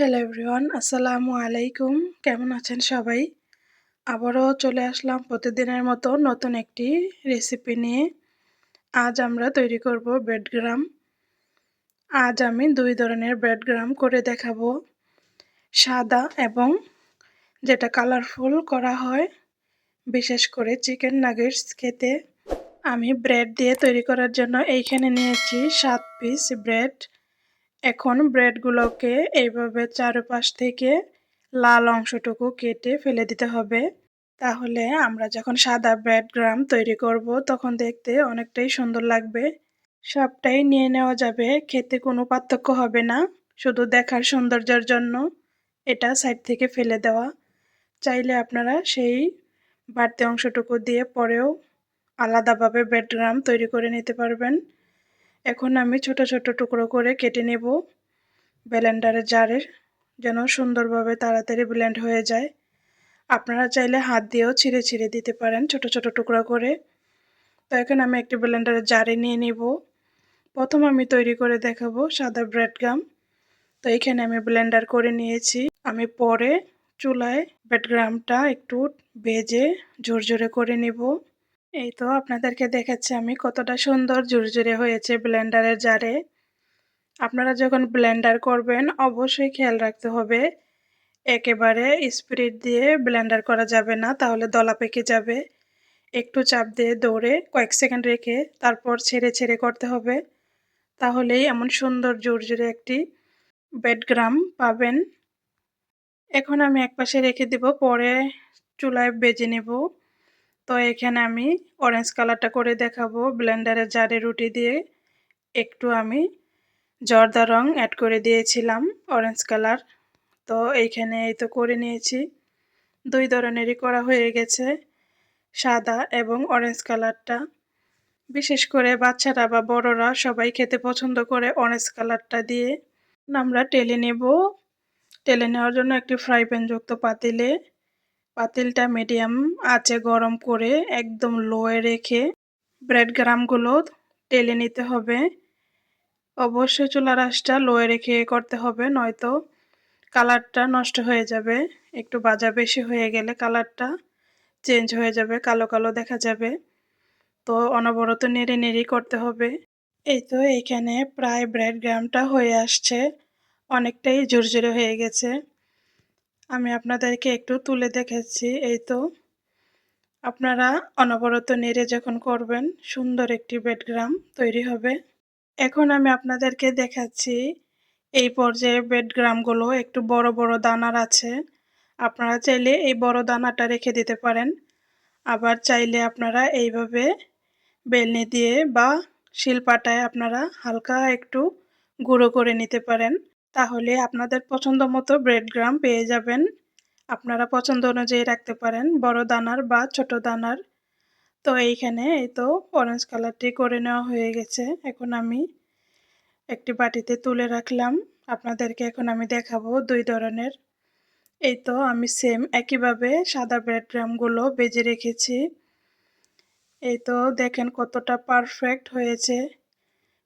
Hello everyone আসসালামু আলাইকুম কেমন আছেন সবাই? আবারও চলে আসলাম প্রতিদিনের মতো নতুন একটি রেসিপি নিয়ে। আজ আমরা তৈরি করব ব্রেডগ্রাম আজ আমি দুই ধরনের ব্রেডগ্রাম করে দেখাবো। সাদা এবং যেটা কালারফুল করা হয়, বিশেষ করে চিকেন নাগেটস খেতে। আমি ব্রেড দিয়ে তৈরি করার জন্য এইখানে নিয়েছি সাত পিস ব্রেড এখন ব্রেডগুলোকে এইভাবে চারপাশ থেকে লাল অংশটুকু কেটে ফেলে দিতে হবে। তাহলে আমরা যখন সাদা ব্রেড গ্রাম তৈরি করব, তখন দেখতে অনেকটাই সুন্দর লাগবে। সবটাই নিয়ে নেওয়া যাবে, খেতে কোনো পার্থক্য হবে না, শুধু দেখার সৌন্দর্যের জন্য। এটা সাইড থেকে ফেলে দেওয়া। চাইলে আপনারা সেই বাড়তি অংশটুকু দিয়ে পরেও আলাদাভাবে ব্রেডগ্রাম তৈরি করে নিতে পারবেন। এখন আমি ছোট ছোট টুকরো করে কেটে নেব ব্লেন্ডারের জারে, যেন সুন্দরভাবে তাড়াতাড়ি ব্লেন্ড হয়ে যায়। আপনারা চাইলে হাত দিয়েও ছিঁড়ে ছিঁড়ে দিতে পারেন ছোট ছোট টুকরো করে। তো এখন আমি একটি ব্লেন্ডারের জারে নিয়ে নিব। প্রথম আমি তৈরি করে দেখাবো সাদা ব্রেড গাম। তো এখানে আমি ব্লেন্ডার করে নিয়েছি। আমি পরে চুলায় ব্রেড গ্রামটা একটু ভেজে ঝরঝরে করে নিব। এই তো আপনাদেরকে দেখাচ্ছি আমি কতটা সুন্দর ঝুরঝুরে হয়েছে ব্লেন্ডারের জারে। আপনারা যখন ব্লেন্ডার করবেন, অবশ্যই খেয়াল রাখতে হবে, একেবারে স্পিরিট দিয়ে ব্লেন্ডার করা যাবে না, তাহলে দলা পেকে যাবে। একটু চাপ দিয়ে দৌড়ে কয়েক সেকেন্ড রেখে তারপর ছেড়ে ছেড়ে করতে হবে। তাহলেই এমন সুন্দর জোরে একটি বেডগ্রাম পাবেন। এখন আমি একপাশে রেখে দেব, পরে চুলায় বেজে নেব। তো এখানে আমি অরেঞ্জ কালারটা করে দেখাবো। ব্লেন্ডারের জারে রুটি দিয়ে একটু আমি জর্দা রং অ্যাড করে দিয়েছিলাম অরেঞ্জ কালার তো এইখানে এই তো করে নিয়েছি। দুই ধরনেরই করা হয়ে গেছে, সাদা এবং অরেঞ্জ কালারটা বিশেষ করে বাচ্চারা বা বড়রা সবাই খেতে পছন্দ করে অরেঞ্জ কালারটা দিয়ে। আমরা টেলে নেব। টেলে নেওয়ার জন্য একটি ফ্রাই প্যান যুক্ত পাতিলে পাতিলটা মিডিয়াম আঁচে গরম করে একদম লোয়ে রেখে ব্রেড গ্রামগুলো টেলে নিতে হবে। অবশ্যই চুলা আঁচটা লোয়ে রেখে করতে হবে, নয়তো কালারটা নষ্ট হয়ে যাবে। একটু বাজা বেশি হয়ে গেলে কালারটা চেঞ্জ হয়ে যাবে, কালো কালো দেখা যাবে। তো অনবরত নেড়ে নেড়েই করতে হবে। এই তো এইখানে প্রায় ব্রেড গ্রামটা হয়ে আসছে। অনেকটাই ঝুরঝুরে হয়ে গেছে। আমি আপনাদেরকে একটু তুলে দেখেছি। এই তো, আপনারা অনবরত নেড়ে যখন করবেন, সুন্দর একটি বেডগ্রাম তৈরি হবে। এখন আমি আপনাদেরকে দেখাচ্ছি, এই পর্যায়ে বেডগ্রামগুলো একটু বড় বড় দানার আছে। আপনারা চাইলে এই বড় দানাটা রেখে দিতে পারেন। আবার চাইলে আপনারা এইভাবে বেলনি দিয়ে বা শিলপাটায় আপনারা হালকা একটু গুঁড়ো করে নিতে পারেন। তাহলে আপনাদের পছন্দ মতো ব্রেড গ্রাম পেয়ে যাবেন। আপনারা পছন্দ অনুযায়ী রাখতে পারেন, বড় দানার বা ছোট দানার। তো এইখানে এই তো অরেঞ্জ কালারটি করে নেওয়া হয়ে গেছে। এখন আমি একটি বাটিতে তুলে রাখলাম। আপনাদেরকে এখন আমি দেখাবো দুই ধরনের। এই তো আমি সেম একইভাবে সাদা ব্রেড গ্রামগুলো বেজে রেখেছি। এই তো দেখেন কতটা পারফেক্ট হয়েছে।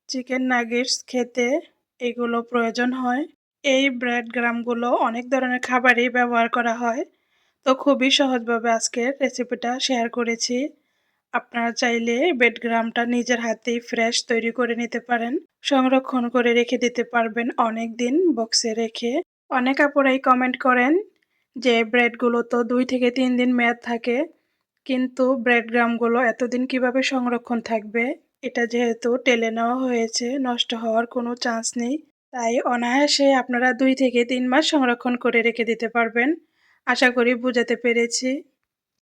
চিকেন নাগেটস খেতে এগুলো প্রয়োজন হয়। এই ব্রেড গ্রামগুলো অনেক ধরনের খাবারই ব্যবহার করা হয়। তো খুবই সহজভাবে আজকের রেসিপিটা শেয়ার করেছি। আপনারা চাইলে বেডগ্রামটা নিজের হাতেই ফ্রেশ তৈরি করে নিতে পারেন। সংরক্ষণ করে রেখে দিতে পারবেন অনেক দিন বক্সে রেখে। অনেক আপুরাই কমেন্ট করেন যে ব্রেডগুলো তো দুই থেকে তিন দিন মেয়াদ থাকে, কিন্তু ব্রেডগ্রামগুলো এতদিন কীভাবে সংরক্ষণ থাকবে? এটা যেহেতু টেলে নেওয়া হয়েছে, নষ্ট হওয়ার কোনো চান্স নেই। তাই অনায়াসে আপনারা দুই থেকে তিন মাস সংরক্ষণ করে রেখে দিতে পারবেন। আশা করি বুঝাতে পেরেছি।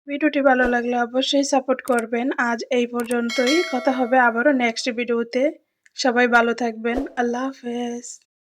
ভিডিওটি ভালো লাগলে অবশ্যই সাপোর্ট করবেন। আজ এই পর্যন্তই। কথা হবে আবারও নেক্সট ভিডিওতে সবাই ভালো থাকবেন। আল্লাহ হাফেজ।